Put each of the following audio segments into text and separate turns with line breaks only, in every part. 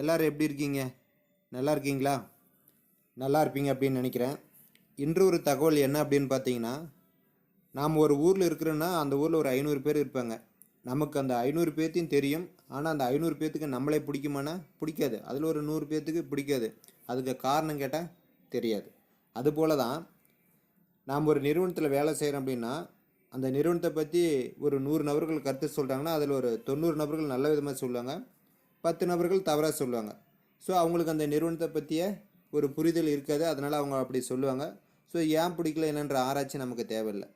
எல்லோரும் எப்படி இருக்கீங்க நல்லா இருக்கீங்களா நல்லா இருப்பீங்க அப்படின்னு நினைக்கிறேன் இன்று ஒரு தகவல் என்ன அப்படின்னு பார்த்தீங்கன்னா நாம் ஒரு ஊரில் இருக்கிறோன்னா அந்த ஊரில் ஒரு ஐநூறு பேர் இருப்பாங்க நமக்கு அந்த ஐநூறு பேர்த்தையும் தெரியும் ஆனால் அந்த ஐநூறு பேர்த்துக்கு நம்மளே பிடிக்குமானா பிடிக்காது அதில் ஒரு நூறு பேர்த்துக்கு பிடிக்காது அதுக்கு காரணம் கேட்டால் தெரியாது அதுபோல் தான் நாம் ஒரு நிறுவனத்தில் வேலை செய்கிறோம் அப்படின்னா அந்த நிறுவனத்தை பற்றி ஒரு நூறு நபர்கள் கருத்து சொல்கிறாங்கன்னா அதில் ஒரு தொண்ணூறு நபர்கள் நல்ல விதமாக சொல்லுவாங்க பத்து நபர்கள் தவறாக சொல்லுவாங்க ஸோ அவங்களுக்கு அந்த நிறுவனத்தை பற்றிய ஒரு புரிதல் இருக்காது அதனால் அவங்க அப்படி சொல்லுவாங்க ஸோ ஏன் பிடிக்கல என்னன்ற ஆராய்ச்சி நமக்கு தேவையில்லை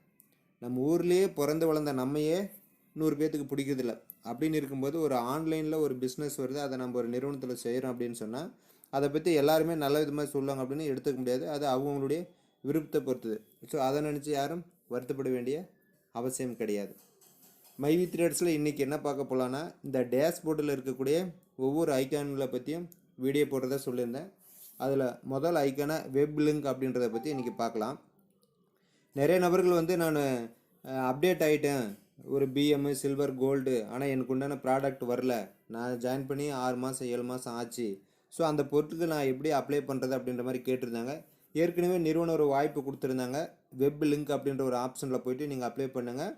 நம்ம ஊர்லேயே பிறந்து வளர்ந்த நம்மையே நூறு பேர்த்துக்கு பிடிக்கிறதில்ல அப்படின்னு இருக்கும்போது ஒரு ஆன்லைனில் ஒரு பிஸ்னஸ் வருது அதை நம்ம ஒரு நிறுவனத்தில் செய்கிறோம் அப்படின்னு சொன்னால் அதை பற்றி எல்லாருமே நல்ல விதமாக சொல்லுவாங்க அப்படின்னு எடுத்துக்க முடியாது அது அவங்களுடைய விருப்பத்தை பொறுத்தது ஸோ அதை நினச்சி யாரும் வருத்தப்பட வேண்டிய அவசியம் கிடையாது மைவி த்ரெட்ஸில் இன்றைக்கி என்ன பார்க்க போகலான்னா இந்த டேஷ்போர்டில் இருக்கக்கூடிய ஒவ்வொரு ஐக்கான்களை பற்றியும் வீடியோ போடுறத சொல்லியிருந்தேன் அதில் முதல் ஐக்கான வெப் லிங்க் அப்படின்றத பற்றி இன்றைக்கி பார்க்கலாம் நிறைய நபர்கள் வந்து நான் அப்டேட் ஆகிட்டேன் ஒரு பிஎம்மு சில்வர் கோல்டு ஆனால் எனக்கு உண்டான ப்ராடக்ட் வரல நான் ஜாயின் பண்ணி ஆறு மாதம் ஏழு மாதம் ஆச்சு ஸோ அந்த பொருட்களுக்கு நான் எப்படி அப்ளை பண்ணுறது அப்படின்ற மாதிரி கேட்டிருந்தாங்க ஏற்கனவே நிறுவனம் ஒரு வாய்ப்பு கொடுத்துருந்தாங்க வெப் லிங்க் அப்படின்ற ஒரு ஆப்ஷனில் போய்ட்டு நீங்கள் அப்ளை பண்ணுங்கள்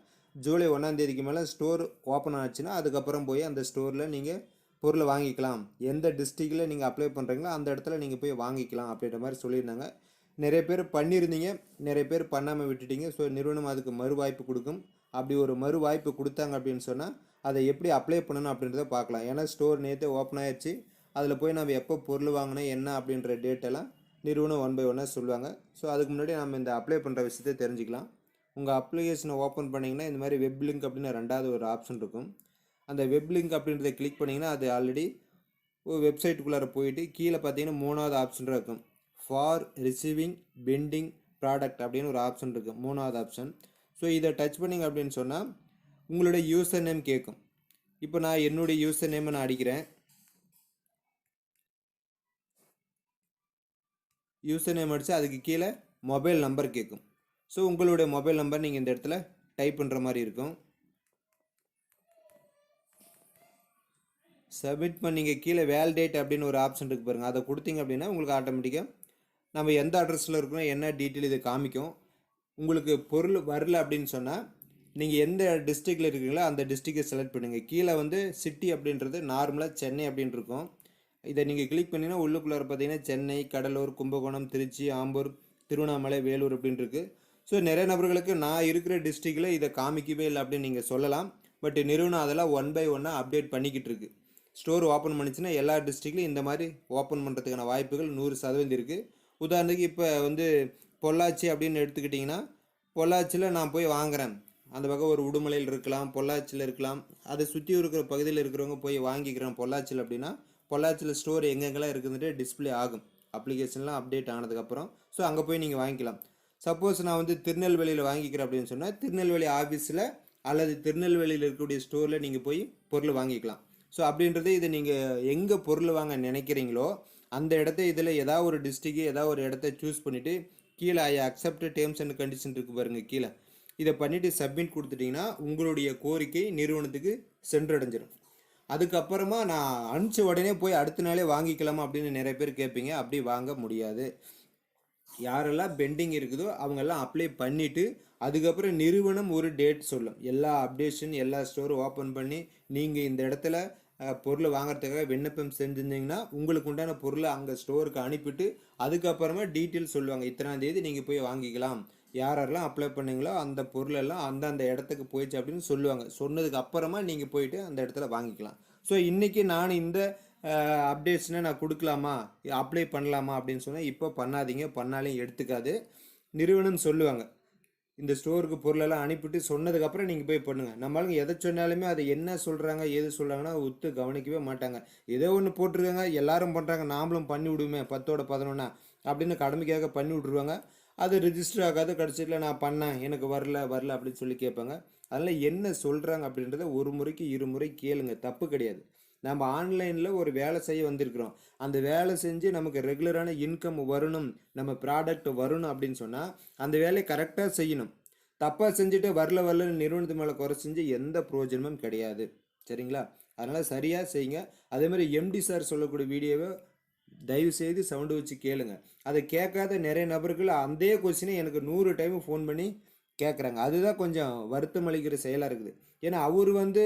ஜூலை ஒன்றாந்தேதிக்கு மேலே ஸ்டோர் ஓப்பன் ஆச்சுன்னா அதுக்கப்புறம் போய் அந்த ஸ்டோரில் நீங்கள் பொருளை வாங்கிக்கலாம் எந்த டிஸ்ட்ரிக்டில் நீங்கள் அப்ளை பண்ணுறீங்களோ அந்த இடத்துல நீங்கள் போய் வாங்கிக்கலாம் அப்படின்ற மாதிரி சொல்லியிருந்தாங்க நிறைய பேர் பண்ணியிருந்தீங்க நிறைய பேர் பண்ணாமல் விட்டுட்டீங்க ஸோ நிறுவனம் அதுக்கு மறுவாய்ப்பு கொடுக்கும் அப்படி ஒரு மறுவாய்ப்பு கொடுத்தாங்க அப்படின்னு சொன்னால் அதை எப்படி அப்ளை பண்ணணும் அப்படின்றத பார்க்கலாம் ஏன்னா ஸ்டோர் நேற்று ஓப்பன் ஆயிடுச்சு அதில் போய் நம்ம எப்போ பொருள் வாங்கினோம் என்ன அப்படின்ற டேட்டெல்லாம் நிறுவனம் ஒன் பை ஒன்னாக சொல்லுவாங்க ஸோ அதுக்கு முன்னாடி நம்ம இந்த அப்ளை பண்ணுற விஷயத்தை தெரிஞ்சுக்கலாம் உங்கள் அப்ளிகேஷனை ஓப்பன் பண்ணிங்கன்னா இந்த மாதிரி வெப் லிங்க் அப்படின்னு ரெண்டாவது ஒரு ஆப்ஷன் இருக்கும் அந்த வெப் லிங்க் அப்படின்றத கிளிக் பண்ணிங்கன்னா அது ஆல்ரெடி வெப்சைட்டுக்குள்ளார போயிட்டு கீழே பார்த்தீங்கன்னா மூணாவது ஆப்ஷன் இருக்கும் ஃபார் ரிசீவிங் பெண்டிங் ப்ராடக்ட் அப்படின்னு ஒரு ஆப்ஷன் இருக்குது மூணாவது ஆப்ஷன் ஸோ இதை டச் பண்ணிங்க அப்படின்னு சொன்னால் உங்களுடைய யூசர் நேம் கேட்கும் இப்போ நான் என்னுடைய யூசர் நேமை நான் அடிக்கிறேன் யூசர் நேம் அடித்து அதுக்கு கீழே மொபைல் நம்பர் கேட்கும் ஸோ உங்களுடைய மொபைல் நம்பர் நீங்கள் இந்த இடத்துல டைப் பண்ணுற மாதிரி இருக்கும் சப்மிட் பண்ணிங்க கீழே வேலிடேட் அப்படின்னு ஒரு ஆப்ஷன் இருக்குது பாருங்கள் அதை கொடுத்தீங்க அப்படின்னா உங்களுக்கு ஆட்டோமேட்டிக்காக நம்ம எந்த அட்ரஸில் இருக்கிறோம் என்ன டீட்டெயில் இதை காமிக்கும் உங்களுக்கு பொருள் வரல அப்படின்னு சொன்னால் நீங்கள் எந்த டிஸ்ட்ரிக்டில் இருக்கீங்களோ அந்த டிஸ்ட்ரிக்டை செலக்ட் பண்ணுங்கள் கீழே வந்து சிட்டி அப்படின்றது நார்மலாக சென்னை அப்படின்னு இருக்கும் இதை நீங்கள் கிளிக் பண்ணிங்கன்னா உள்ளுக்குள்ளார பார்த்தீங்கன்னா சென்னை கடலூர் கும்பகோணம் திருச்சி ஆம்பூர் திருவண்ணாமலை வேலூர் அப்படின்னு இருக்குது ஸோ நிறைய நபர்களுக்கு நான் இருக்கிற டிஸ்ட்ரிக்டில் இதை காமிக்கவே இல்லை அப்படின்னு நீங்கள் சொல்லலாம் பட் நிறுவனம் அதெல்லாம் ஒன் பை ஒன்னாக அப்டேட் பண்ணிக்கிட்டு இருக்குது ஸ்டோர் ஓப்பன் பண்ணிச்சுன்னா எல்லா டிஸ்ட்ரிக்ட்லையும் இந்த மாதிரி ஓப்பன் பண்ணுறதுக்கான வாய்ப்புகள் நூறு சதவீதம் இருக்குது உதாரணத்துக்கு இப்போ வந்து பொள்ளாச்சி அப்படின்னு எடுத்துக்கிட்டிங்கன்னா பொள்ளாச்சியில் நான் போய் வாங்குகிறேன் அந்த பக்கம் ஒரு உடுமலையில் இருக்கலாம் பொள்ளாச்சியில் இருக்கலாம் அதை சுற்றி இருக்கிற பகுதியில் இருக்கிறவங்க போய் வாங்கிக்கிறேன் பொள்ளாச்சியில் அப்படின்னா பொள்ளாச்சியில் ஸ்டோர் எங்கெங்கெல்லாம் இருக்குதுன்ட்டு டிஸ்பிளே ஆகும் அப்ளிகேஷன்லாம் அப்டேட் ஆனதுக்கப்புறம் ஸோ அங்கே போய் நீங்கள் வாங்கிக்கலாம் சப்போஸ் நான் வந்து திருநெல்வேலியில் வாங்கிக்கிறேன் அப்படின்னு சொன்னால் திருநெல்வேலி ஆஃபீஸில் அல்லது திருநெல்வேலியில் இருக்கக்கூடிய ஸ்டோரில் நீங்கள் போய் பொருள் வாங்கிக்கலாம் ஸோ அப்படின்றது இதை நீங்கள் எங்கே பொருள் வாங்க நினைக்கிறீங்களோ அந்த இடத்த இதில் ஏதாவது ஒரு டிஸ்ட்ரிக்கு ஏதாவது ஒரு இடத்த சூஸ் பண்ணிவிட்டு கீழே I accept terms and condition இருக்குது பாருங்கள் கீழே இதை பண்ணிவிட்டு சப்மிட் கொடுத்துட்டிங்கன்னா உங்களுடைய கோரிக்கை நிறுவனத்துக்கு சென்றடைஞ்சிடும் அதுக்கப்புறமா நான் அனுப்பிச்ச உடனே போய் அடுத்த நாளே வாங்கிக்கலாமா அப்படின்னு நிறைய பேர் கேட்பீங்க அப்படி வாங்க முடியாது யாரெல்லாம் பெண்டிங் இருக்குதோ அவங்கெல்லாம் அப்ளை பண்ணிவிட்டு அதுக்கப்புறம் நிறுவனம் ஒரு டேட் சொல்லும் எல்லா அப்டேஷன் எல்லா ஸ்டோரும் ஓப்பன் பண்ணி நீங்கள் இந்த இடத்துல பொருளை வாங்குறதுக்காக விண்ணப்பம் செஞ்சுருந்தீங்கன்னா உங்களுக்கு உண்டான பொருளை அங்கே ஸ்டோருக்கு அனுப்பிட்டு அதுக்கப்புறமா டீட்டெயில் சொல்லுவாங்க இத்தனாம் தேதி நீங்கள் போய் வாங்கிக்கலாம் யாரெல்லாம் அப்ளை பண்ணீங்களோ அந்த பொருளெல்லாம் அந்தந்த இடத்துக்கு போயிடுச்சு அப்படின்னு சொல்லுவாங்க சொன்னதுக்கு அப்புறமா நீங்கள் போயிட்டு அந்த இடத்துல வாங்கிக்கலாம் ஸோ இன்றைக்கி நான் இந்த அப்டேட்ஸ்னால் நான் கொடுக்கலாமா அப்ளை பண்ணலாமா அப்படின்னு சொன்னால் இப்போ பண்ணாதீங்க பண்ணாலையும் எடுத்துக்காது நிறுவனம் சொல்லுவாங்க இந்த ஸ்டோருக்கு பொருளெல்லாம் அனுப்பிட்டு சொன்னதுக்கப்புறம் நீங்கள் போய் பண்ணுங்கள் நம்மளுங்க எதை சொன்னாலுமே அதை என்ன சொல்கிறாங்க ஏது சொல்கிறாங்கன்னா ஒத்து கவனிக்கவே மாட்டாங்க ஏதோ ஒன்று போட்டிருக்காங்க எல்லாரும் பண்ணுறாங்க நாமளும் பண்ணி விடுவேன் பத்தோட பதினொன்னா அப்படின்னு கடமைக்காக பண்ணி விட்ருவாங்க அது ரிஜிஸ்டர் ஆகாது கடைசியில் நான் பண்ணேன் எனக்கு வரல வரல அப்படின்னு சொல்லி கேட்பாங்க அதனால் என்ன சொல்கிறாங்க அப்படின்றத ஒரு முறைக்கு இருமுறை கேளுங்க தப்பு கிடையாது நம்ம ஆன்லைனில் ஒரு வேலை செய்ய வந்திருக்கிறோம் அந்த வேலை செஞ்சு நமக்கு ரெகுலரான இன்கம் வரணும் நம்ம ப்ராடக்ட் வரணும் அப்படின்னு சொன்னால் அந்த வேலையை கரெக்டாக செய்யணும் தப்பாக செஞ்சுட்டு வரல வரலன்னு நிறுவனத்து மேலே குறை செஞ்சு எந்த பிரயோஜனமும் கிடையாது சரிங்களா அதனால் சரியாக செய்யுங்க அதேமாதிரி எம்டி சார் சொல்லக்கூடிய வீடியோவை தயவு செய்து சவுண்டு வச்சு கேளுங்க அதை கேட்காத நிறைய நபர்கள் அதே கொஸ்டினை எனக்கு நூறு டைம் ஃபோன் பண்ணி கேட்குறாங்க அதுதான் கொஞ்சம் வருத்தம் அளிக்கிற செயலாக இருக்குது ஏன்னா அவர் வந்து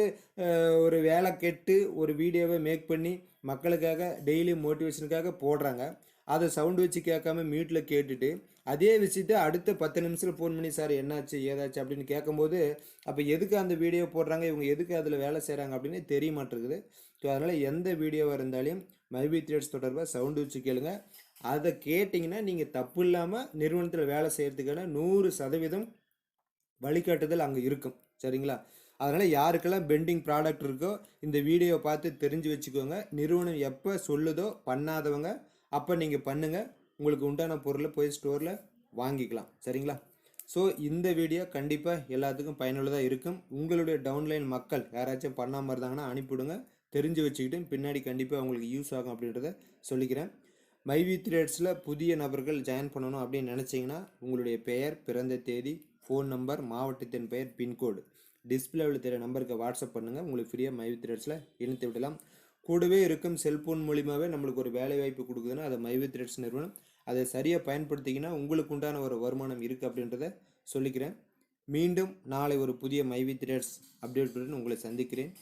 ஒரு வேலை கெட்டு ஒரு வீடியோவை மேக் பண்ணி மக்களுக்காக டெய்லி மோட்டிவேஷனுக்காக போடுறாங்க அதை சவுண்டு வச்சு கேட்காம மியூட்டில் கேட்டுட்டு அதே விஷயத்தை அடுத்த பத்து நிமிஷத்தில் ஃபோன் பண்ணி சார் என்னாச்சு ஏதாச்சு அப்படின்னு கேட்கும்போது அப்போ எதுக்கு அந்த வீடியோ போடுறாங்க இவங்க எதுக்கு அதில் வேலை செய்கிறாங்க அப்படின்னு தெரிய மாட்டேருக்குது ஸோ அதனால் எந்த வீடியோவாக இருந்தாலும் மைபி த்ரேட்ஸ் தொடர்பாக சவுண்டு வச்சு கேளுங்க அதை கேட்டிங்கன்னா நீங்கள் தப்பு இல்லாமல் நிறுவனத்தில் வேலை செய்கிறதுக்கான நூறு சதவீதம் வழிகாட்டுதல் அங்கே இருக்கும் சரிங்களா அதனால் யாருக்கெல்லாம் பெண்டிங் ப்ராடக்ட் இருக்கோ இந்த வீடியோ பார்த்து தெரிஞ்சு வச்சுக்கோங்க நிறுவனம் எப்போ சொல்லுதோ பண்ணாதவங்க அப்போ நீங்கள் பண்ணுங்கள் உங்களுக்கு உண்டான பொருளை போய் ஸ்டோரில் வாங்கிக்கலாம் சரிங்களா ஸோ இந்த வீடியோ கண்டிப்பாக எல்லாத்துக்கும் பயனுள்ளதாக இருக்கும் உங்களுடைய டவுன்லைன் மக்கள் யாராச்சும் பண்ணாமல் இருந்தாங்கன்னா அனுப்பிவிடுங்க தெரிஞ்சு வச்சுக்கிட்டு பின்னாடி கண்டிப்பாக அவங்களுக்கு யூஸ் ஆகும் அப்படின்றத சொல்லிக்கிறேன் மைவி த்ரேட்ஸில் புதிய நபர்கள் ஜாயின் பண்ணணும் அப்படின்னு நினச்சிங்கன்னா உங்களுடைய பெயர் பிறந்த தேதி ஃபோன் நம்பர் மாவட்டத்தின் பெயர் பின்கோடு டிஸ்பிளே உள்ள தெரிய நம்பருக்கு வாட்ஸ்அப் பண்ணுங்கள் உங்களுக்கு ஃப்ரீயாக மைவி இணைத்து விடலாம் கூடவே இருக்கும் செல்ஃபோன் மூலிமாவே நம்மளுக்கு ஒரு வேலை வாய்ப்பு கொடுக்குதுன்னா அதை மைவி நிறுவனம் அதை சரியாக பயன்படுத்திங்கன்னா உங்களுக்கு உண்டான ஒரு வருமானம் இருக்குது அப்படின்றத சொல்லிக்கிறேன் மீண்டும் நாளை ஒரு புதிய மைவி அப்டேட் உங்களை சந்திக்கிறேன்